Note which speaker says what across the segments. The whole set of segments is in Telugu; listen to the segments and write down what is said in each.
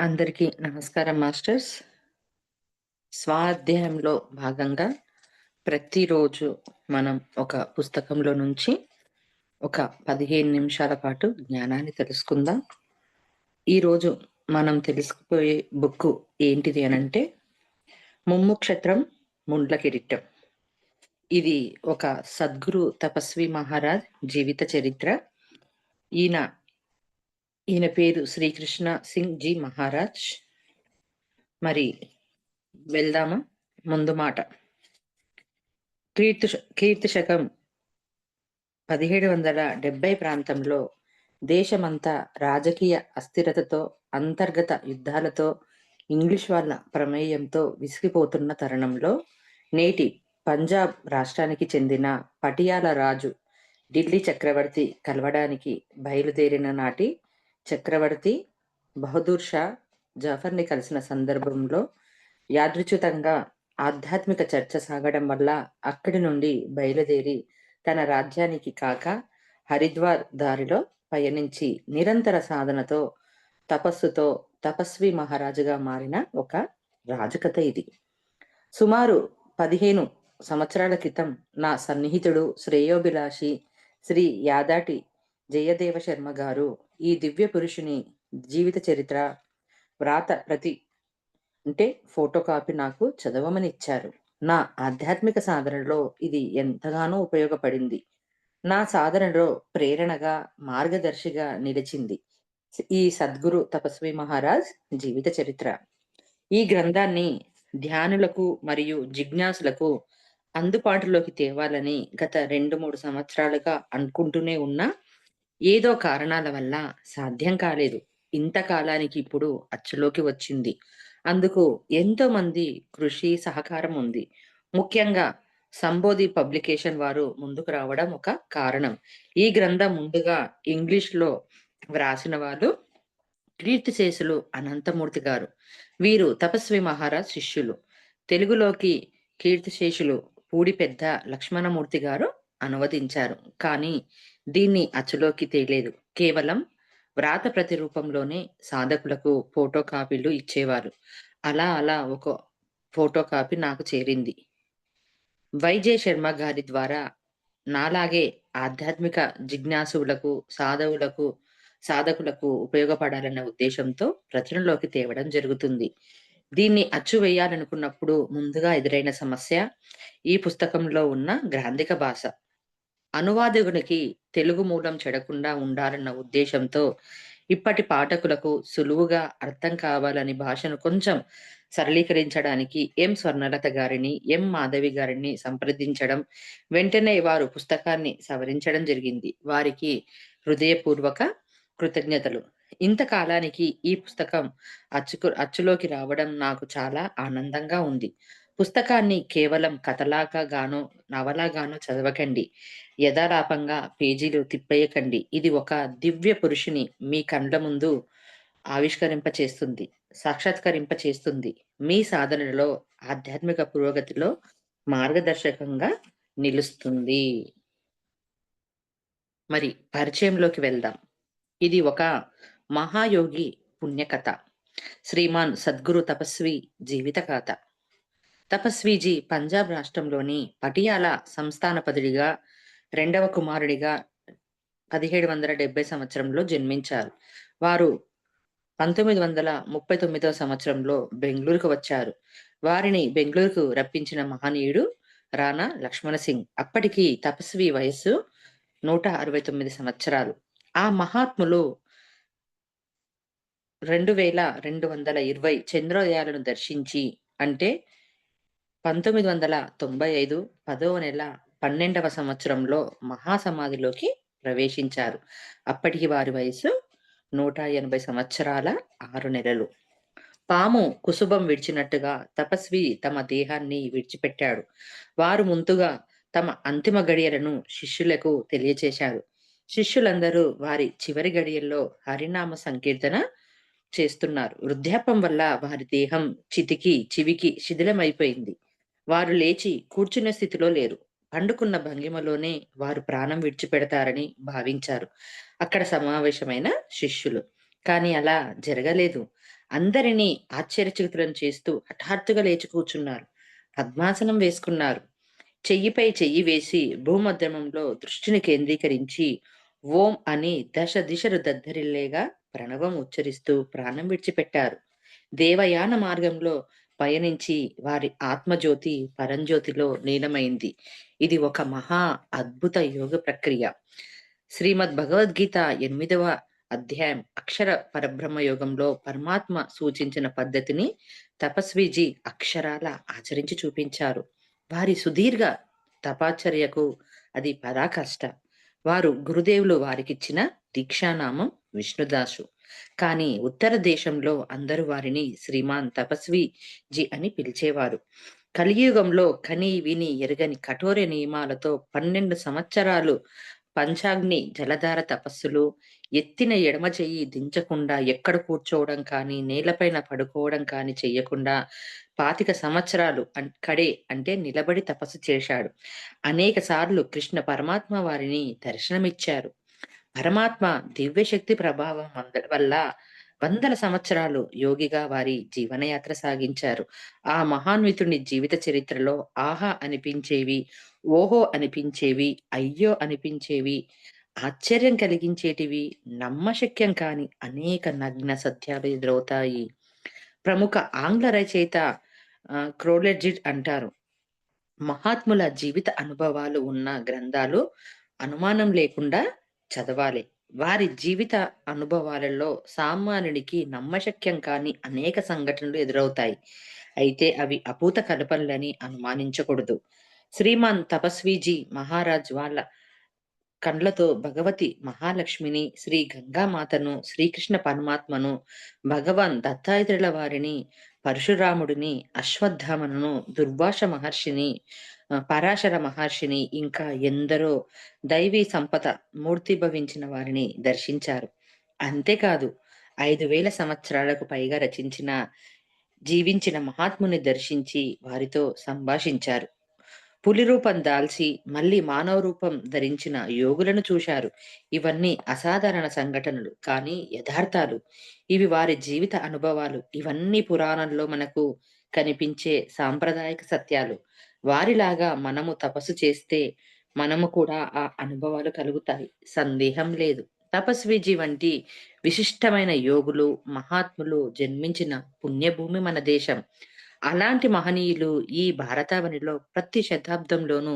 Speaker 1: అందరికీ నమస్కారం మాస్టర్స్. స్వాధ్యాయంలో భాగంగా ప్రతిరోజు మనం ఒక పుస్తకంలో నుంచి ఒక పదిహేను నిమిషాల పాటు జ్ఞానాన్ని తెలుసుకుందాం. ఈరోజు మనం తెలుసుకుపోయే బుక్ ఏంటిది అనంటే ముమ్ముక్షత్రం ముండ్ల కిరీటం. ఇది ఒక సద్గురు తపస్వి మహారాజ్ జీవిత చరిత్ర. ఈయన ఈయన పేరు శ్రీకృష్ణ సింగ్ జీ మహారాజ్. మరి వెళ్దామా? ముందు మాట. కీర్తి కీర్తి శకం పదిహేడు వందల డెబ్బై ప్రాంతంలో దేశమంతా రాజకీయ అస్థిరతతో అంతర్గత యుద్ధాలతో ఇంగ్లీష్ వాళ్ళ ప్రమేయంతో విసిగిపోతున్న తరుణంలో నేటి పంజాబ్ రాష్ట్రానికి చెందిన పటియాల రాజు ఢిల్లీ చక్రవర్తి కలవడానికి బయలుదేరిన నాటి చక్రవర్తి బహదూర్ షా జాఫర్ని కలిసిన సందర్భంలో యాదృచ్ఛితంగా ఆధ్యాత్మిక చర్చ సాగడం వల్ల అక్కడి నుండి బయలుదేరి తన రాజ్యానికి కాక హరిద్వార్ దారిలో పయనించి నిరంతర సాధనతో తపస్సుతో తపస్వి మహారాజుగా మారిన ఒక రాజకథ ఇది. సుమారు పదిహేను సంవత్సరాల క్రితం నా సన్నిహితుడు శ్రేయోభిలాషి శ్రీ యాదాటి జయదేవ శర్మ గారు ఈ దివ్య పురుషుని జీవిత చరిత్ర వ్రాత ప్రతి అంటే ఫోటో కాపీ నాకు చదవమని ఇచ్చారు. నా ఆధ్యాత్మిక సాధనలో ఇది ఎంతగానో ఉపయోగపడింది. నా సాధనలో ప్రేరణగా మార్గదర్శిగా నిలిచింది. ఈ సద్గురు తపస్వి మహారాజ్ జీవిత చరిత్ర. ఈ గ్రంథాన్ని ధ్యానులకు మరియు జిజ్ఞాసులకు అందుబాటులోకి తేవాలని గత రెండు మూడు సంవత్సరాలుగా అనుకుంటూనే ఉన్నా ఏదో కారణాల వల్ల సాధ్యం కాలేదు. ఇంతకాలానికి ఇప్పుడు అచ్చులోకి వచ్చింది. అందుకు ఎంతో మంది కృషి సహకారం ఉంది. ముఖ్యంగా సంబోధి పబ్లికేషన్ వారు ముందుకు రావడం ఒక కారణం. ఈ గ్రంథం ముందుగా ఇంగ్లీష్లో వ్రాసిన వాళ్ళు కీర్తిశేషులు అనంతమూర్తి గారు. వీరు తపస్వి మహారాజ్ శిష్యులు. తెలుగులోకి కీర్తిశేషులు పూడి పెద్ద లక్ష్మణమూర్తి గారు అనువదించారు. కానీ దీన్ని అచ్చులోకి తేలేదు. కేవలం వ్రాత ప్రతిరూపంలోనే సాధకులకు ఫోటో కాపీలు ఇచ్చేవారు. అలా అలా ఒక ఫోటో కాపీ నాకు చేరింది. వైజే శర్మ గారి ద్వారా నాలాగే ఆధ్యాత్మిక జిజ్ఞాసువులకు సాధవులకు సాధకులకు ఉపయోగపడాలన్న ఉద్దేశంతో రచనలోకి తేవడం జరుగుతుంది. దీన్ని అచ్చు వేయాలనుకున్నప్పుడు ముందుగా ఎదురైన సమస్య ఈ పుస్తకంలో ఉన్న గ్రాంధిక భాష. అనువాదకునికి తెలుగు మూలం చెడకుండా ఉండాలన్న ఉద్దేశంతో ఇప్పటి పాఠకులకు సులువుగా అర్థం కావాలని భాషను కొంచెం సరళీకరించడానికి ఎం స్వర్ణలత గారిని ఎం మాధవి గారిని సంప్రదించడం వెంటనే వారు పుస్తకాన్ని సవరించడం జరిగింది. వారికి హృదయపూర్వక కృతజ్ఞతలు. ఇంతకాలానికి ఈ పుస్తకం అచ్చుకు అచ్చులోకి రావడం నాకు చాలా ఆనందంగా ఉంది. పుస్తకాన్ని కేవలం కథలాగా గానో నవలాగానో చదవకండి. యథాలాపంగా పేజీలు తిప్పేయకండి. ఇది ఒక దివ్య పురుషుని మీ కండ్ల ముందు ఆవిష్కరింప చేస్తుంది సాక్షాత్కరింప చేస్తుంది మీ సాధనలో ఆధ్యాత్మిక పురోగతిలో మార్గదర్శకంగా నిలుస్తుంది. మరి పరిచయంలోకి వెళ్దాం. ఇది ఒక మహాయోగి పుణ్యకథ. శ్రీమాన్ సద్గురు తపస్వి జీవిత కథ తపస్వీజీ పంజాబ్ రాష్ట్రంలోని పటియాల సంస్థానపదుడిగా రెండవ కుమారుడిగా పదిహేడు వందల డెబ్బై సంవత్సరంలో జన్మించారు. వారు పంతొమ్మిది వందల ముప్పై తొమ్మిదవ సంవత్సరంలో బెంగళూరుకు వచ్చారు. వారిని బెంగళూరుకు రప్పించిన మహనీయుడు రాణా లక్ష్మణ సింగ్. అప్పటికి తపస్వి వయస్సు నూట అరవై తొమ్మిది సంవత్సరాలు. ఆ మహాత్ములు రెండు వేల రెండు వందల ఇరవై చంద్రోదయాలను దర్శించి అంటే పంతొమ్మిది వందల తొంభై ఐదు పదవ నెల పన్నెండవ సంవత్సరంలో మహాసమాధిలోకి ప్రవేశించారు. అప్పటికి వారి వయసు నూట ఎనభై సంవత్సరాల ఆరు నెలలు. పాము కుసుబం విడిచినట్టుగా తపస్వి తమ దేహాన్ని విడిచిపెట్టాడు. వారు ముందుగా తమ అంతిమ గడియలను శిష్యులకు తెలియచేశారు. శిష్యులందరూ వారి చివరి గడియల్లో హరినామ సంకీర్తన చేస్తున్నారు. వృద్ధాపం వల్ల వారి దేహం చితికి చివికి శిథిలమైపోయింది. వారు లేచి కూర్చునే స్థితిలో లేరు. పండుకున్న భంగిమలోనే వారు ప్రాణం విడిచిపెడతారని భావించారు. అక్కడ సమావేశమైన శిష్యులు. కానీ అలా జరగలేదు. అందరినీ ఆశ్చర్యచకితులను చేస్తూ హఠాత్తుగా లేచి కూర్చున్నారు. పద్మాసనం వేసుకున్నారు. చెయ్యిపై చెయ్యి వేసి భూమధ్యమంలో దృష్టిని కేంద్రీకరించి ఓం అని దశ దిశలు దద్దరిల్లేగా ప్రణవం ఉచ్చరిస్తూ ప్రాణం విడిచిపెట్టారు. దేవయాన మార్గంలో పయనించి వారి ఆత్మజ్యోతి పరంజ్యోతిలో లీనమైంది. ఇది ఒక మహా అద్భుత యోగ ప్రక్రియ. శ్రీమద్ భగవద్గీత ఎనిమిదవ అధ్యాయం అక్షర పరబ్రహ్మ యోగంలో పరమాత్మ సూచించిన పద్ధతిని తపస్విజీ అక్షరాల ఆచరించి చూపించారు. వారి సుదీర్ఘ తపాచర్యకు అది పరాకష్ట. వారు గురుదేవులు వారికిచ్చిన దీక్షానామం విష్ణుదాసు. కానీ ఉత్తర దేశంలో అందరూ వారిని శ్రీమాన్ తపస్వి జీ అని పిలిచేవారు. కలియుగంలో కని విని ఎరగని కఠోర నియమాలతో పన్నెండు సంవత్సరాలు పంచాగ్ని జలధార తపస్సులు ఎత్తిన ఎడమ చెయ్యి దించకుండా ఎక్కడ కూర్చోవడం కానీ నేలపైన పడుకోవడం కానీ చెయ్యకుండా పాతిక సంవత్సరాలు కడే అంటే నిలబడి తపస్సు చేశాడు. అనేక సార్లు కృష్ణ పరమాత్మ వారిని దర్శనమిచ్చారు. పరమాత్మ దివ్యశక్తి ప్రభావం వల్ల వందల సంవత్సరాలు యోగిగా వారి జీవనయాత్ర సాగించారు. ఆ మహాన్వితుని జీవిత చరిత్రలో ఆహా అనిపించేవి ఓహో అనిపించేవి అయ్యో అనిపించేవి ఆశ్చర్యం కలిగించేటివి నమ్మశక్యం కాని అనేక నగ్న సత్యాలు ఎదురవుతాయి ప్రముఖ ఆంగ్ల రచయిత క్రోలెడ్జిట్ అంటారు. మహాత్ముల జీవిత అనుభవాలు ఉన్న గ్రంథాలు అనుమానం లేకుండా చదవాలి. వారి జీవిత అనుభవాలలో సామాన్యుడికి నమ్మశక్యం కాని అనేక సంఘటనలు ఎదురవుతాయి. అయితే అవి అభూత కల్పనలని అనుమానించకూడదు. శ్రీమాన్ తపస్వీజీ మహారాజ్ వాళ్ళ కండ్లతో భగవతి మహాలక్ష్మిని శ్రీ గంగామాతను శ్రీకృష్ణ పరమాత్మను భగవాన్ దత్తాత్రేయుల వారిని పరశురాముడిని అశ్వత్థామను దుర్భాష మహర్షిని పరాశర మహర్షిని ఇంకా ఎందరో దైవీ సంపద మూర్తిభవించిన వారిని దర్శించారు. అంతేకాదు ఐదు వేల సంవత్సరాలకు పైగా రచించిన జీవించిన మహాత్ముని దర్శించి వారితో సంభాషించారు. పులి రూపం దాల్చి మళ్ళీ మానవ రూపం ధరించిన యోగులను చూశారు. ఇవన్నీ అసాధారణ సంఘటనలు కానీ యథార్థాలు. ఇవి వారి జీవిత అనుభవాలు. ఇవన్నీ పురాణంలో మనకు కనిపించే సాంప్రదాయక సత్యాలు. వారిలాగా మనము తపస్సు చేస్తే మనము కూడా ఆ అనుభవాలు కలుగుతాయి. సందేహం లేదు. తపస్విజీ వంటి విశిష్టమైన యోగులు మహాత్ములు జన్మించిన పుణ్యభూమి మన దేశం. అలాంటి మహనీయులు ఈ భారతావనిలో ప్రతి శతాబ్దంలోనూ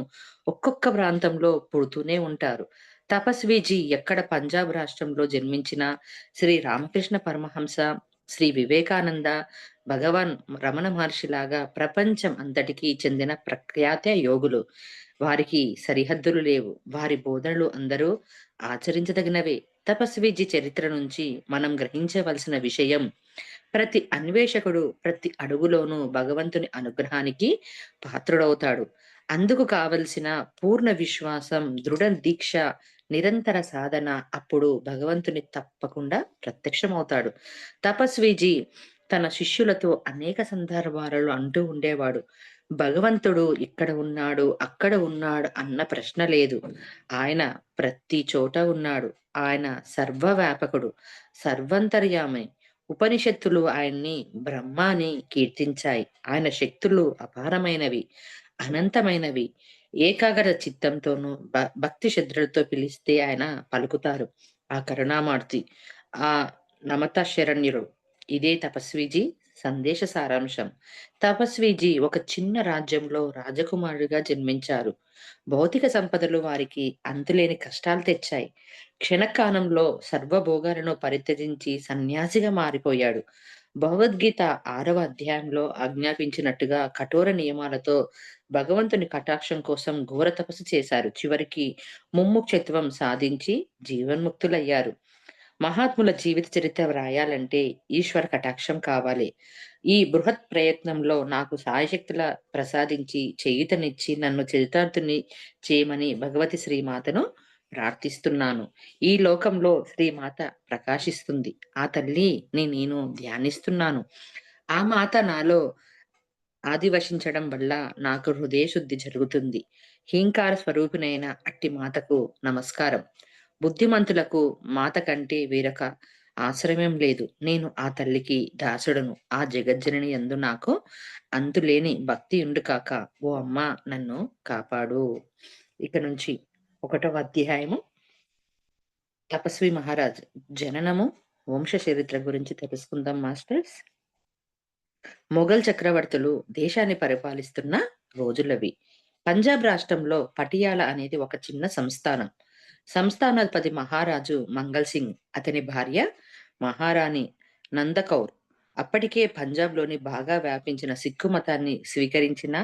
Speaker 1: ఒక్కొక్క ప్రాంతంలో పుడుతూనే ఉంటారు. తపస్విజీ ఎక్కడ పంజాబ్ రాష్ట్రంలో జన్మించిన శ్రీ రామకృష్ణ పరమహంస శ్రీ వివేకానంద భగవాన్ రమణ మహర్షి లాగా ప్రపంచం అంతటికి చెందిన ప్రఖ్యాత యోగులు. వారికి సరిహద్దులు లేవు. వారి బోధనలు అందరూ ఆచరించదగినవే. తపస్విజి చరిత్ర నుంచి మనం గ్రహించవలసిన విషయం ప్రతి అన్వేషకుడు ప్రతి అడుగులోనూ భగవంతుని అనుగ్రహానికి పాత్రుడవుతాడు. అందుకు కావలసిన పూర్ణ విశ్వాసం దృఢ దీక్ష నిరంతర సాధన అప్పుడు భగవంతుని తప్పకుండా ప్రత్యక్షమవుతాడు. తపస్విజీ తన శిష్యులతో అనేక సందర్భాలలో అంటూ ఉండేవాడు. భగవంతుడు ఇక్కడ ఉన్నాడు అక్కడ ఉన్నాడు అన్న ప్రశ్న లేదు. ఆయన ప్రతి చోట ఉన్నాడు. ఆయన సర్వవ్యాపకుడు సర్వంతర్యామి. ఉపనిషత్తులు ఆయన్ని బ్రహ్మాని కీర్తించాయి. ఆయన శక్తులు అపారమైనవి అనంతమైనవి. ఏకాగ్ర చిత్తంతోనూ భక్తి శ్రద్ధలతో పిలిస్తే ఆయన పలుకుతారు. ఆ కరుణామార్తి ఆ నమత శరణ్యుడు ఇదే తపస్విజీ సందేశ సారాంశం. తపస్విజీ ఒక చిన్న రాజ్యంలో రాజకుమారుడిగా జన్మించారు. భౌతిక సంపదలు వారికి అంతులేని కష్టాలు తెచ్చాయి. క్షణకాలంలో సర్వభోగాలను పరిత్యజించి సన్యాసిగా మారిపోయాడు. భగవద్గీత ఆరవ అధ్యాయంలో ఆజ్ఞాపించినట్టుగా కఠోర నియమాలతో భగవంతుని కటాక్షం కోసం ఘోర తపస్సు చేశారు. చివరికి ముమ్ముక్షత్వం సాధించి జీవన్ముక్తులయ్యారు. మహాత్ముల జీవిత చరిత్ర వ్రాయాలంటే ఈశ్వర కటాక్షం కావాలి. ఈ బృహత్ ప్రయత్నంలో నాకు సాయశక్తుల ప్రసాదించి చేయుతనిచ్చి నన్ను చరితార్థుని చేయమని భగవతి శ్రీమాతను ప్రార్థిస్తున్నాను. ఈ లోకంలో శ్రీమాత ప్రకాశిస్తుంది. ఆ తల్లి నేను ధ్యానిస్తున్నాను. ఆ మాత నాలో ఆదివశించడం వల్ల నాకు హృదయ శుద్ధి జరుగుతుంది. హీంకార స్వరూపినైన అట్టి మాతకు నమస్కారం. బుద్ధిమంతులకు మాత కంటే వేరొక ఆశ్రయం లేదు. నేను ఆ తల్లికి దాసుడను. ఆ జగజ్జనని ఎందు నాకు అంతులేని ఉండు కాక, ఓ అమ్మ నన్ను కాపాడు. ఇక నుంచి ఒకటవ అధ్యాయము తపస్వి మహారాజ్ జననము, వంశ చరిత్ర గురించి తెలుసుకుందాం మాస్టర్స్. మొఘల్ చక్రవర్తులు దేశాన్ని పరిపాలిస్తున్న రోజులవి. పంజాబ్ రాష్ట్రంలో పటియాల అనేది ఒక చిన్న సంస్థానం. సంస్థానాధిపతి మహారాజు మంగల్ సింగ్, అతని భార్య మహారాణి నందకౌర్. అప్పటికే పంజాబ్‌లోని బాగా వ్యాపించిన సిక్కు మతాన్ని స్వీకరించిన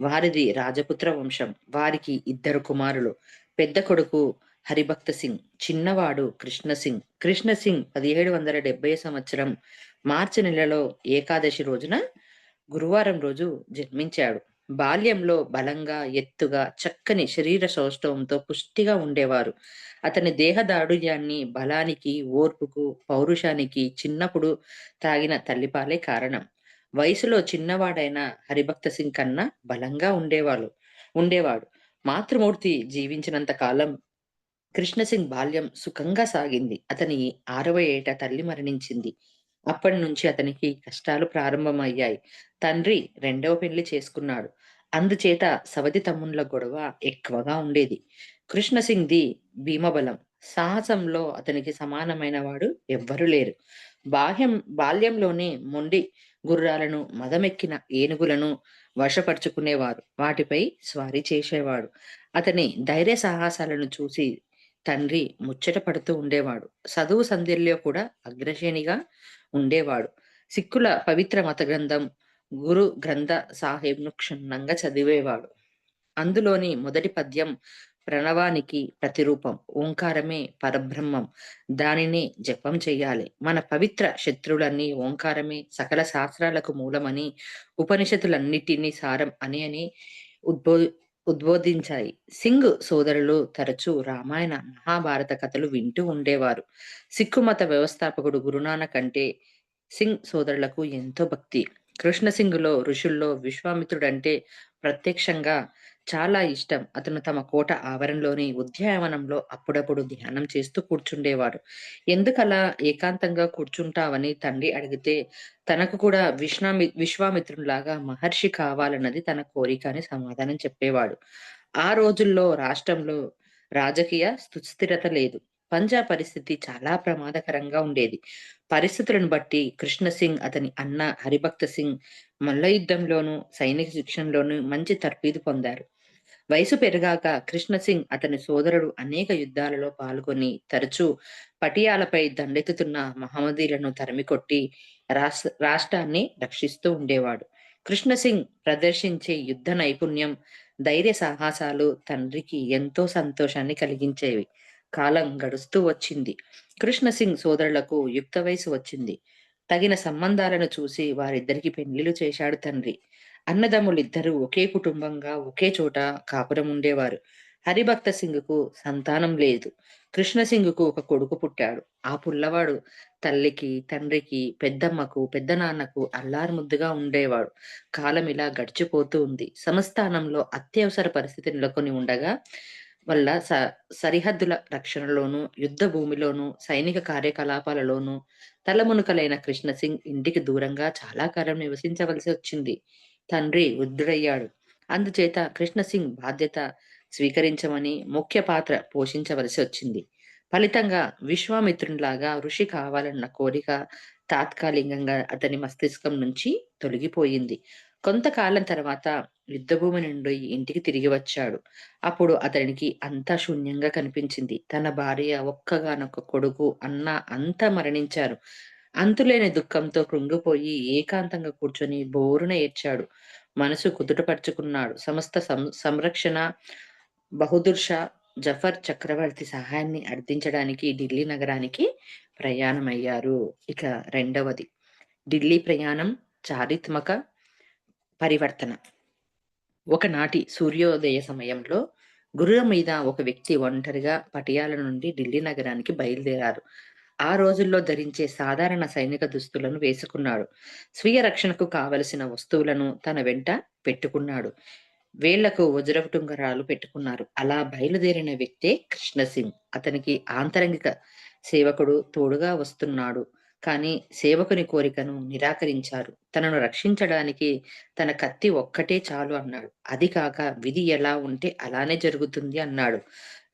Speaker 1: వారిది రాజపుత్ర వంశం. వారికి ఇద్దరు కుమారులు. పెద్ద కొడుకు హరిభక్త సింగ్, చిన్నవాడు కృష్ణ సింగ్. కృష్ణ సింగ్ 1770 సంవత్సరం మార్చి నెలలో ఏకాదశి రోజున గురువారం రోజు జన్మించాడు. బాల్యంలో బలంగా, ఎత్తుగా, చక్కని శరీర సౌష్ఠవంతో పుష్టిగా ఉండేవారు. అతని దేహ దారుఢ్యాన్ని, బలానికి, ఓర్పుకు, పౌరుషానికి చిన్నప్పుడు తాగిన తల్లిపాలే కారణం. వయసులో చిన్నవాడైన హరిభక్త సింగ్ కన్నా బలంగా ఉండేవాళ్ళు ఉండేవాడు. మాతృమూర్తి జీవించినంత కాలం కృష్ణ సింగ్ బాల్యం సుఖంగా సాగింది. అతని ఆరవ ఏట తల్లి మరణించింది. అప్పటినుంచి అతనికి కష్టాలు ప్రారంభమయ్యాయి. తండ్రి రెండవ పెళ్ళి చేసుకున్నాడు. అందుచేత సవతి తమ్ముళ్ళ గొడవ ఎక్కువగా ఉండేది. కృష్ణసింగ్ ది భీమబలం. సాహసంలో అతనికి సమానమైన వాడు ఎవ్వరు లేరు. బాహ్యం బాల్యంలోనే మొండి గుర్రాలను, మదమెక్కిన ఏనుగులను వశపరుచుకునేవారు. వాటిపై స్వారీ చేసేవాడు. అతని ధైర్య సాహసాలను చూసి తండ్రి ముచ్చట పడుతూ ఉండేవాడు. చదువు సంధ్యల్లో కూడా అగ్రశ్రేణిగా ఉండేవాడు. సిక్కుల పవిత్ర మత గ్రంథం గురు గ్రంథ సాహెబ్‌ను క్షుణ్ణంగా చదివేవాడు. అందులోని మొదటి పద్యం ప్రణవానికి ప్రతిరూపం. ఓంకారమే పరబ్రహ్మం. దానినే జపం చెయ్యాలి. మన పవిత్ర శత్రువులన్నీ ఓంకారమే సకల శాస్త్రాలకు మూలమని, ఉపనిషత్తులన్నిటిని సారం అని అని ఉద్బో ఉద్బోధించాయి. సింగ్ సోదరులు తరచూ రామాయణ, మహాభారత కథలు వింటూ ఉండేవారు. సిక్కు మత వ్యవస్థాపకుడు గురునానక్ అంటే సింగ్ సోదరులకు ఎంతో భక్తి. కృష్ణ సింగులో ఋషుల్లో విశ్వామిత్రుడంటే ప్రత్యక్షంగా చాలా ఇష్టం. అతను తమ కోట ఆవరణలోని ఉద్యానవనంలో అప్పుడప్పుడు ధ్యానం చేస్తూ కూర్చుండేవాడు. ఎందుకలా ఏకాంతంగా కూర్చుంటావని తండ్రి అడిగితే, తనకు కూడా విశ్వామి విశ్వామిత్రునిలాగా మహర్షి కావాలన్నది తన కోరిక అని సమాధానం చెప్పేవాడు. ఆ రోజుల్లో రాష్ట్రంలో రాజకీయ సుస్థిరత లేదు. పంజాబ్ పరిస్థితి చాలా ప్రమాదకరంగా ఉండేది. పరిస్థితులను బట్టి కృష్ణ సింగ్, అతని అన్న హరిభక్త సింగ్ మల్లయుద్ధంలోనూ, సైనిక శిక్షణలోనూ మంచి తర్ఫీదు పొందారు. వయసు పెరిగాక కృష్ణ సింగ్, అతని సోదరుడు అనేక యుద్ధాలలో పాల్గొని తరచూ పటియాలపై దండెత్తుతున్న మహమ్మదీలను తరిమికొట్టి రాష్ట్ర రాష్ట్రాన్ని రక్షిస్తూ ఉండేవాడు. కృష్ణ సింగ్ ప్రదర్శించే యుద్ధ నైపుణ్యం, ధైర్య సాహసాలు తండ్రికి ఎంతో సంతోషాన్ని కలిగించేవి. కాలం గడుస్తూ వచ్చింది. కృష్ణసింగ్ సోదరులకు యుక్త వయసు వచ్చింది. తగిన సంబంధాలను చూసి వారిద్దరికి పెళ్ళిళ్ళు చేశాడు తండ్రి. అన్నదమ్ములిద్దరూ ఒకే కుటుంబంగా ఒకే చోట కాపురం ఉండేవారు. హరిభక్త సింగ్‌కు సంతానం లేదు. కృష్ణసింగ్కు ఒక కొడుకు పుట్టాడు. ఆ పుల్లవాడు తల్లికి, తండ్రికి, పెద్దమ్మకు, పెద్దనాన్నకు అల్లారుముద్దుగా ఉండేవాడు. కాలం ఇలా గడిచిపోతూ ఉంది. సంస్థానంలో అత్యవసర పరిస్థితి నెలకొని ఉండగా వల్ల స సరిహద్దుల రక్షణలోనూ, యుద్ధ భూమిలోనూ, సైనిక కార్యకలాపాలలోనూ తలమునుకలైన కృష్ణ సింగ్ ఇంటికి దూరంగా చాలా కాలం నివసించవలసి వచ్చింది. తండ్రి వృద్ధుడయ్యాడు. అందుచేత కృష్ణ సింగ్ బాధ్యత స్వీకరించమని ముఖ్య పాత్ర పోషించవలసి వచ్చింది. ఫలితంగా విశ్వామిత్రునిలాగా ఋషి కావాలన్న కోరిక తాత్కాలికంగా అతని మస్తిష్కం నుంచి తొలగిపోయింది. కొంతకాలం తర్వాత యుద్ధభూమి నుండి ఇంటికి తిరిగి వచ్చాడు. అప్పుడు అతనికి అంతా శూన్యంగా కనిపించింది. తన భార్య, ఒక్కగానొక్క కొడుకు, అన్న అంతా మరణించారు. అంతులేని దుఃఖంతో కృంగిపోయి ఏకాంతంగా కూర్చొని బోరున ఏడ్చాడు. మనసు కుదుటపరుచుకున్నాడు. సమస్త సం సంరక్షణ బహుదుర్ష షా జఫర్ చక్రవర్తి సహాయాన్ని అర్థించడానికి ఢిల్లీ నగరానికి ప్రయాణమయ్యారు. ఇక రెండవది ఢిల్లీ ప్రయాణం చారిత్మక పరివర్తన. ఒకనాటి సూర్యోదయ సమయంలో గుర్రం మీద ఒక వ్యక్తి ఒంటరిగా పటియాల నుండి ఢిల్లీ నగరానికి బయలుదేరారు. ఆ రోజుల్లో ధరించే సాధారణ సైనిక దుస్తులను వేసుకున్నాడు. స్వీయ రక్షణకు కావలసిన వస్తువులను తన వెంట పెట్టుకున్నాడు. వేళ్ళకు వజ్రపు పెట్టుకున్నారు. అలా బయలుదేరిన వ్యక్తే కృష్ణసింగ్ అతనికి ఆంతరంగిక సేవకుడు తోడుగా వస్తున్నాడు కానీ సేవకుని కోరికను నిరాకరించారు. తనను రక్షించడానికి తన కత్తి ఒక్కటే చాలు అన్నాడు. అది కాక విధి ఎలా ఉంటే అలానే జరుగుతుంది అన్నాడు.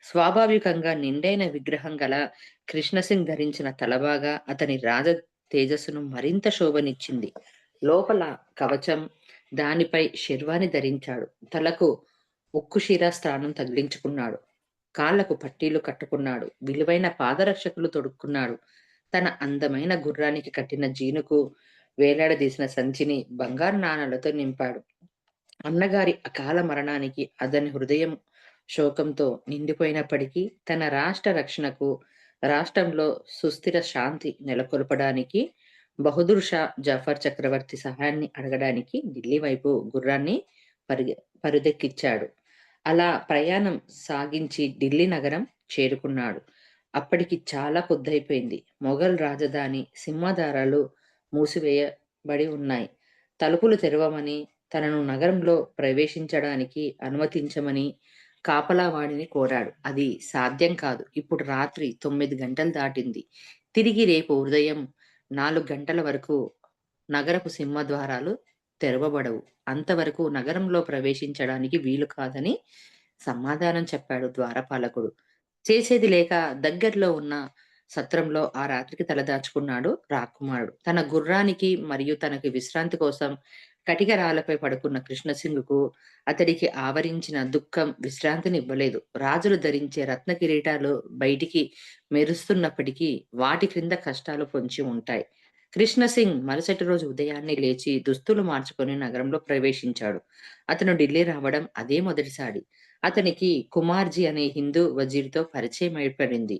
Speaker 1: స్వాభావికంగా నిండైన విగ్రహం గల కృష్ణసింగ్ ధరించిన తలబాగా అతని రాజ తేజస్సును మరింత శోభనిచ్చింది. లోపల కవచం దానిపై శర్వాని ధరించాడు. తలకు ఉక్కు శిరా స్థానం తగిలించుకున్నాడు. కాళ్ళకు పట్టీలు కట్టుకున్నాడు. విలువైన పాదరక్షకులు తొడుక్కున్నాడు. తన అందమైన గుర్రానికి కట్టిన జీనుకు వేలాడదీసిన సంచిని బంగారు నాణాలతో నింపాడు. అన్నగారి అకాల మరణానికి అతని హృదయం శోకంతో నిండిపోయినప్పటికీ తన రాష్ట్ర రక్షణకు రాష్ట్రంలో సుస్థిర శాంతి నెలకొల్పడానికి బహదూర్ షా జఫర్ చక్రవర్తి సహాయాన్ని అడగడానికి ఢిల్లీ వైపు గుర్రాన్ని పరి పరుదెక్కిచ్చాడు అలా ప్రయాణం సాగించి ఢిల్లీ నగరం చేరుకున్నాడు. అప్పటికి చాలా పొద్దైపోయింది మొఘల్ రాజధాని సింహదారాలు మూసివేయబడి ఉన్నాయి. తలుపులు తెరవమని తనను నగరంలో ప్రవేశించడానికి అనుమతించమని కాపలావాడిని కోరాడు. అది సాధ్యం కాదు. ఇప్పుడు రాత్రి తొమ్మిది గంటలు దాటింది. తిరిగి రేపు ఉదయం నాలుగు గంటల వరకు నగరపు సింహద్వారాలు తెరవబడవు. అంతవరకు నగరంలో ప్రవేశించడానికి వీలు కాదని సమాధానం చెప్పాడు ద్వారపాలకుడు. చేసేది లేక దగ్గరలో ఉన్న సత్రంలో ఆ రాత్రికి తలదాచుకున్నాడు రాకుమారుడు. తన గుర్రానికి మరియు తనకి విశ్రాంతి కోసం కటిక రాళ్ళపై పడుకున్న కృష్ణసింగుకు అతడికి ఆవరించిన దుఃఖం విశ్రాంతిని ఇవ్వలేదు రాజులు ధరించే రత్న కిరీటాలు బయటికి మెరుస్తున్నప్పటికీ వాటి క్రింద కష్టాలు పొంచి ఉంటాయి. కృష్ణసింగ్ మరుసటి రోజు ఉదయాన్నే లేచి దుస్తులు మార్చుకొని నగరంలో ప్రవేశించాడు. అతను ఢిల్లీ రావడం అదే మొదటిసారి. అతనికి కుమార్జీ అనే హిందూ వజీర్తో పరిచయం ఏర్పడింది.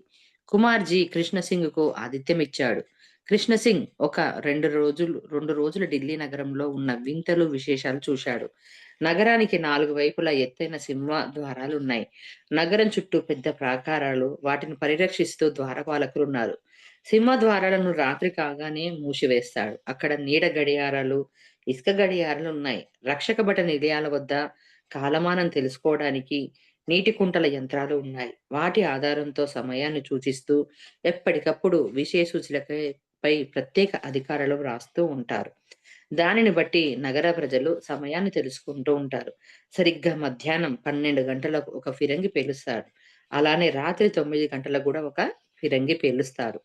Speaker 1: కుమార్జీ కృష్ణసింగ్కు ఆతిథ్యం ఇచ్చాడు కృష్ణసింగ్ ఒక రెండు రోజులు రెండు రోజులు ఢిల్లీ నగరంలో ఉన్న వింతలు విశేషాలు చూశాడు. నగరానికి నాలుగు వైపులా ఎత్తైన సింహ ద్వారాలు ఉన్నాయి నగరం చుట్టూ పెద్ద ప్రాకారాలు వాటిని పరిరక్షిస్తూ ద్వారపాలకులు ఉన్నారు సింహ ద్వారాలను రాత్రి కాగానే మూసివేస్తాడు. అక్కడ నీడ గడియారాలు ఇసుక గడియారాలు ఉన్నాయి రక్షక బట నిలయాల వద్ద కాలమానం తెలుసుకోవడానికి నీటి కుంటల యంత్రాలు ఉన్నాయి. వాటి ఆధారంతో సమయాన్ని సూచిస్తూ ఎప్పటికప్పుడు విశేషూచులపై ప్రత్యేక అధికారులు వ్రాస్తూ ఉంటారు. దానిని బట్టి నగర ప్రజలు సమయాన్ని తెలుసుకుంటూ ఉంటారు. సరిగ్గా మధ్యాహ్నం పన్నెండు గంటలకు ఒక ఫిరంగి పేలుస్తాడు అలానే రాత్రి తొమ్మిది గంటలకు కూడా ఒక ఫిరంగి పేలుస్తారు.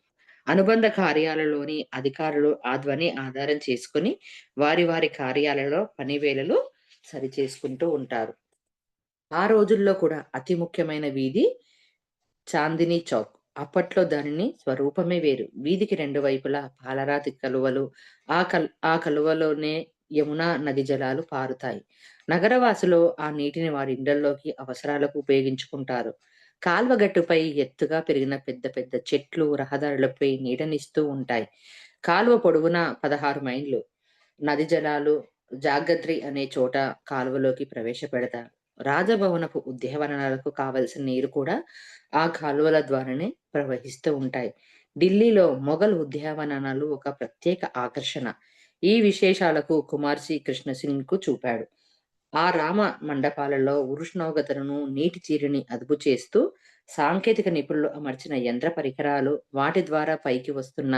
Speaker 1: అనుబంధ కార్యాలలోని అధికారులు ఆ ధ్వని ఆధారం చేసుకుని వారి వారి కార్యాలలో పనివేళలు సరి చేసుకుంటూ ఉంటారు. ఆ రోజుల్లో కూడా అతి ముఖ్యమైన వీధి చాందిని చౌక్. అప్పట్లో దానిని స్వరూపమే వేరు. వీధికి రెండు వైపులా పాలరాతి కలువలు ఆ కల్ ఆ కలువలోనే యమునా నది జలాలు పారుతాయి. నగరవాసులు ఆ నీటిని వారి ఇండల్లోకి అవసరాలకు ఉపయోగించుకుంటారు. కాల్వ గట్టుపై ఎత్తుగా పెరిగిన పెద్ద పెద్ద చెట్లు రహదారులపై నీడనిస్తూ ఉంటాయి. కాలువ పొడవున పదహారు మైళ్ళు. నది జలాలు జాగద్రి అనే చోట కాలువలోకి ప్రవేశపెడతారు. రాజభవనపు ఉద్యానవనాలకు కావలసిన నీరు కూడా ఆ కాలువల ద్వారానే ప్రవహిస్తూ ఉంటాయి. ఢిల్లీలో మొఘల్ ఉద్యావనాలు ఒక ప్రత్యేక ఆకర్షణ. ఈ విశేషాలకు కుమార్సి కృష్ణ సింగ్కు చూపాడు. ఆ రామ మండపాలలో ఉష్ణోగ్రతను నీటి చీరిని అదుపు చేస్తూ సాంకేతిక నిపుణులు అమర్చిన యంత్ర పరికరాలు వాటి ద్వారా పైకి వస్తున్న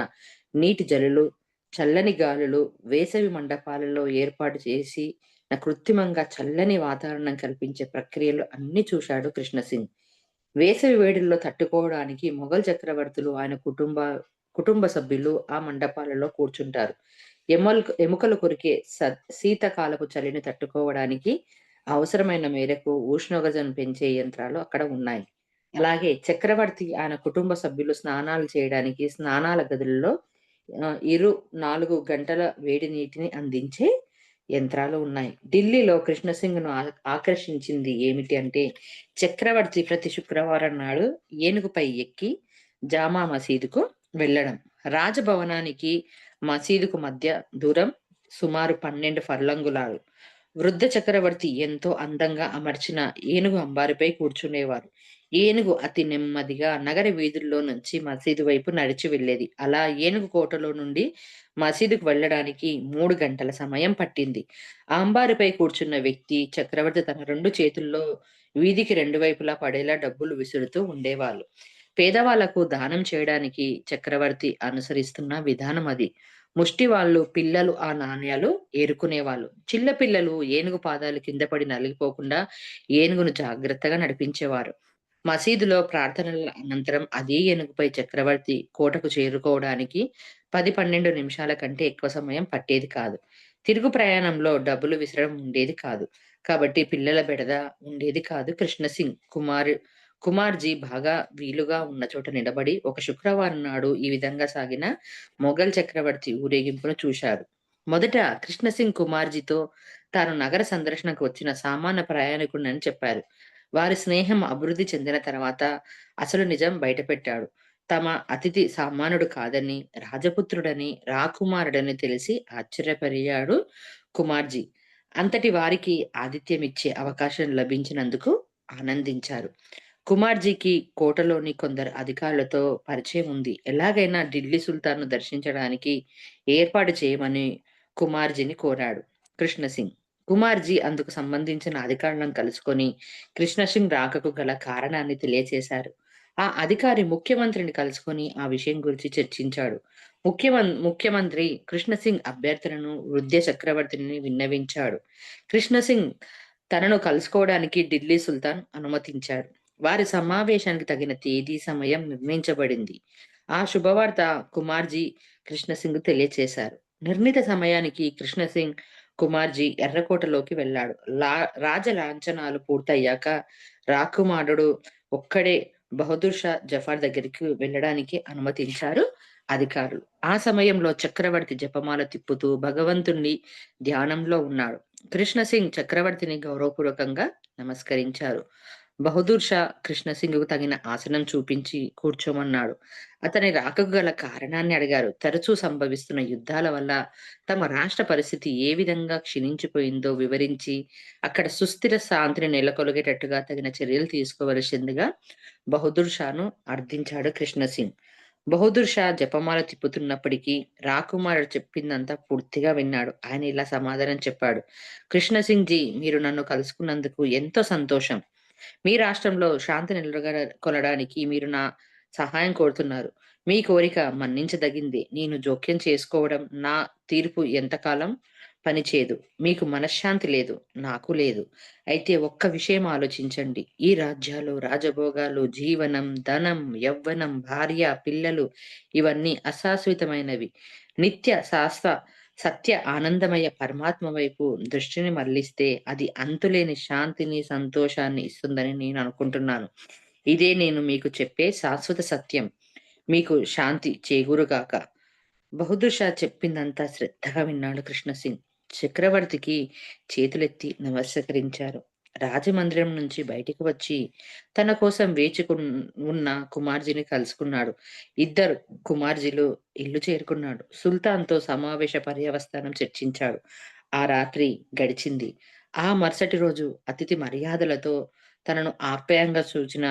Speaker 1: నీటి జల్లులు చల్లని గాలులు వేసవి మండపాలలో ఏర్పాటు చేసి కృత్రిమంగా చల్లని వాతావరణం కల్పించే ప్రక్రియలు అన్ని చూశాడు కృష్ణసింగ్. వేసవి వేడిల్లో తట్టుకోవడానికి మొఘల్ చక్రవర్తులు ఆయన కుటుంబ కుటుంబ సభ్యులు ఆ మండపాలలో కూర్చుంటారు. ఎమల్ ఎముకలు కొరికే స శీతకాలపు చలిని తట్టుకోవడానికి అవసరమైన మేరకు ఉష్ణోగ్రతను పెంచే యంత్రాలు అక్కడ ఉన్నాయి. అలాగే చక్రవర్తి ఆయన కుటుంబ సభ్యులు స్నానాలు చేయడానికి స్నానాల గదుల్లో ఇరు నాలుగు గంటల వేడి నీటిని అందించే యంత్రాలు ఉన్నాయి. ఢిల్లీలో కృష్ణసింగ్ను ఆకర్షించింది ఏమిటి అంటే చక్రవర్తి ప్రతి శుక్రవారం నాడు ఏనుగుపై ఎక్కి జామా మసీదుకు వెళ్ళడం. రాజభవనానికి మసీదుకు మధ్య దూరం సుమారు పన్నెండు ఫర్లంగులాలు. వృద్ధ చక్రవర్తి ఎంతో అందంగా అమర్చిన ఏనుగు అంబారిపై కూర్చునేవారు. ఏనుగు అతి నెమ్మదిగా నగర వీధుల్లో నుంచి మసీదు వైపు నడిచి వెళ్ళేది. అలా ఏనుగు కోటలో నుండి మసీదుకు వెళ్ళడానికి మూడు గంటల సమయం పట్టింది. అంబారిపై కూర్చున్న వ్యక్తి చక్రవర్తి తన రెండు చేతుల్లో వీధికి రెండు వైపులా పడేలా డబ్బులు విసురుతూ ఉండేవాళ్ళు. పేదవాళ్ళకు దానం చేయడానికి చక్రవర్తి అనుసరిస్తున్న విధానం అది. ముష్టి వాళ్ళు పిల్లలు ఆ నాణ్యాలు ఏరుకునేవాళ్ళు. చిల్ల పిల్లలు ఏనుగు పాదాలు కింద పడి నలిగిపోకుండా ఏనుగును జాగ్రత్తగా నడిపించేవారు. మసీదులో ప్రార్థనల అనంతరం అదే ఏనుగుపై చక్రవర్తి కోటకు చేరుకోవడానికి పది పన్నెండు నిమిషాల కంటే ఎక్కువ సమయం పట్టేది కాదు. తిరుగు ప్రయాణంలో డబ్బులు విసరడం ఉండేది కాదు. కాబట్టి పిల్లల బెడద ఉండేది కాదు. కృష్ణసింగ్ కుమార్ కుమార్జీ బాగా వీలుగా ఉన్న చోట నిలబడి ఒక శుక్రవారం నాడు ఈ విధంగా సాగిన మొఘల్ చక్రవర్తి ఊరేగింపును చూశారు. మొదట కృష్ణసింగ్ కుమార్జీతో తాను నగర సందర్శనకు వచ్చిన సామాన్య ప్రయాణికుడినని చెప్పారు. వారి స్నేహం అభివృద్ధి చెందిన తర్వాత అసలు నిజం బయటపెట్టాడు. తమ అతిథి సామాన్యుడు కాదని రాజపుత్రుడని రాకుమారుడని తెలిసి ఆశ్చర్యపరియాడు కుమార్జీ. అంతటి వారికి ఆతిథ్యం ఇచ్చే అవకాశం లభించినందుకు ఆనందించారు. కుమార్జీకి కోటలోని కొందరు అధికారులతో పరిచయం ఉంది. ఎలాగైనా ఢిల్లీ సుల్తాన్ను దర్శించడానికి ఏర్పాటు చేయమని కుమార్జీని కోరాడు కృష్ణసింగ్. కుమార్జీ అందుకు సంబంధించిన అధికారులను కలుసుకొని కృష్ణసింగ్ రాకకు గల కారణాన్ని తెలియచేశారు. ఆ అధికారి ముఖ్యమంత్రిని కలుసుకొని ఆ విషయం గురించి చర్చించాడు. ముఖ్యమం ముఖ్యమంత్రి కృష్ణసింగ్ అభ్యర్థులను వృద్ధ చక్రవర్తిని విన్నవించాడు. కృష్ణసింగ్ తనను కలుసుకోవడానికి ఢిల్లీ సుల్తాన్ అనుమతించారు. వారి సమావేశానికి తగిన తేదీ సమయం నిర్ణయించబడింది. ఆ శుభవార్త కుమార్జీ కృష్ణసింగ్ తెలియచేశారు. నిర్ణీత సమయానికి కృష్ణసింగ్ కుమార్జీ ఎర్రకోటలోకి వెళ్ళాడు. లా రాజ లాంఛనాలు పూర్తయ్యాక రాకుమారుడు ఒక్కడే బహదూర్ షా జఫార్ దగ్గరికి వెళ్ళడానికి అనుమతించారు అధికారులు. ఆ సమయంలో చక్రవర్తి జపమాల తిప్పుతూ భగవంతుణ్ణి ధ్యానంలో ఉన్నాడు. కృష్ణ సింగ్ చక్రవర్తిని గౌరవపూర్వకంగా నమస్కరించారు. బహదూర్ షా కృష్ణసింగ్కు తగిన ఆసనం చూపించి కూర్చోమన్నాడు. అతని రాకకు గల కారణాన్ని అడిగారు. తరచూ సంభవిస్తున్న యుద్ధాల వల్ల తమ రాష్ట్ర పరిస్థితి ఏ విధంగా క్షీణించిపోయిందో వివరించి అక్కడ సుస్థిర శాంతిని నెలకొలిగేటట్టుగా తగిన చర్యలు తీసుకోవలసిందిగా బహదూర్ షాను అర్థించాడు కృష్ణసింగ్. బహదూర్ షా జపమాల తిప్పుతున్నప్పటికీ రాకుమారుడు చెప్పిందంతా పూర్తిగా విన్నాడు. ఆయన ఇలా సమాధానం చెప్పాడు. కృష్ణసింగ్ జీ మీరు నన్ను కలుసుకున్నందుకు ఎంతో సంతోషం. మీ రాష్ట్రంలో శాంతి నెలకొనడానికి మీరు నా సహాయం కోరుతున్నారు. మీ కోరిక మన్నించదగింది. నేను జోక్యం చేసుకోవడం నా తీర్పు ఎంతకాలం పనిచేయదు. మీకు మనశ్శాంతి లేదు. నాకు లేదు. అయితే ఒక్క విషయం ఆలోచించండి. ఈ రాజ్యాలు రాజభోగాలు జీవనం ధనం యవ్వనం భార్య పిల్లలు ఇవన్నీ అశాశ్వతమైనవి. నిత్య శాస్త్ర సత్య ఆనందమయ పరమాత్మ వైపు దృష్టిని మళ్ళిస్తే అది అంతులేని శాంతిని సంతోషాన్ని ఇస్తుందని నేను అనుకుంటున్నాను. ఇదే నేను మీకు చెప్పే శాశ్వత సత్యం. మీకు శాంతి చేకూరుగాక బహదూర్ చెప్పిందంతా శ్రద్ధగా విన్నాడు కృష్ణసింగ్. చక్రవర్తికి చేతులెత్తి నమస్కరించారు. రాజమందిరం నుంచి బయటికి వచ్చి తన కోసం వేచి ఉన్న కుమార్జీని కలుసుకున్నాడు. ఇద్దరు కుమార్జీలు ఇల్లు చేరుకున్నాడు. సుల్తాన్తో సమావేశ పర్యవస్థానం చర్చించాడు. ఆ రాత్రి గడిచింది. ఆ మరుసటి రోజు అతిథి మర్యాదలతో తనను ఆప్యాయంగా చూచిన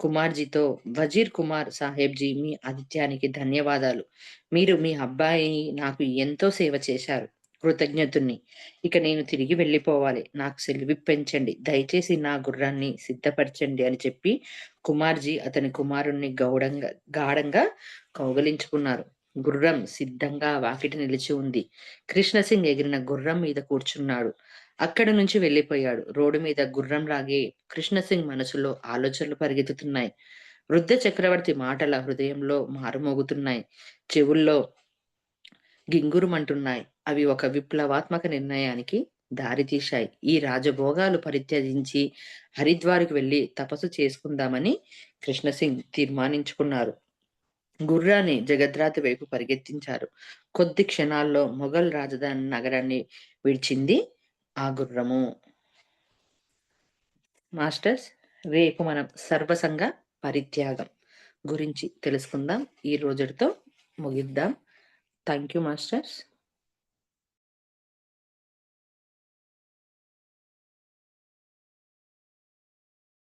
Speaker 1: కుమార్జీతో వజీర్ కుమార్ సాహెబ్జీ మీ ఆతిథ్యానికి ధన్యవాదాలు. మీరు మీ అబ్బాయి నాకు ఎంతో సేవ చేశారు. కృతజ్ఞతుణ్ణి. ఇక నేను తిరిగి వెళ్ళిపోవాలి. నాకు సెలివిప్పించండి. దయచేసి నా గుర్రాన్ని సిద్ధపరచండి అని చెప్పి కుమార్జీ అతని కుమారుణ్ణి గౌడంగా గాఢంగా కౌగలించుకున్నారు. గుర్రం సిద్ధంగా వాకిటి నిలిచి ఉంది. కృష్ణసింగ్ ఎగిరిన గుర్రం మీద కూర్చున్నాడు. అక్కడి నుంచి వెళ్ళిపోయాడు. రోడ్డు మీద గుర్రం లాగే కృష్ణసింగ్ మనసులో ఆలోచనలు పరిగెత్తుతున్నాయి. వృద్ధ చక్రవర్తి మాటల హృదయంలో మారుమోగుతున్నాయి. చెవుల్లో గింగురుమంటున్నాయి. అవి ఒక విప్లవాత్మక నిర్ణయానికి దారితీశాయి ఈ రాజభోగాలు పరిత్యజించి హరిద్వార్కు వెళ్ళి తపస్సు చేసుకుందామని కృష్ణసింగ్ తీర్మానించుకున్నారు. గుర్రాన్ని జగద్రాతి వైపు పరిగెత్తించారు. కొద్ది క్షణాల్లో మొఘల్ రాజధాని నగరాన్ని విడిచింది ఆ గుర్రము. మాస్టర్స్ రేపు మనం సర్వసంగ పరిత్యాగం గురించి తెలుసుకుందాం. ఈ రోజుతో ముగిద్దాం. Thank you masters.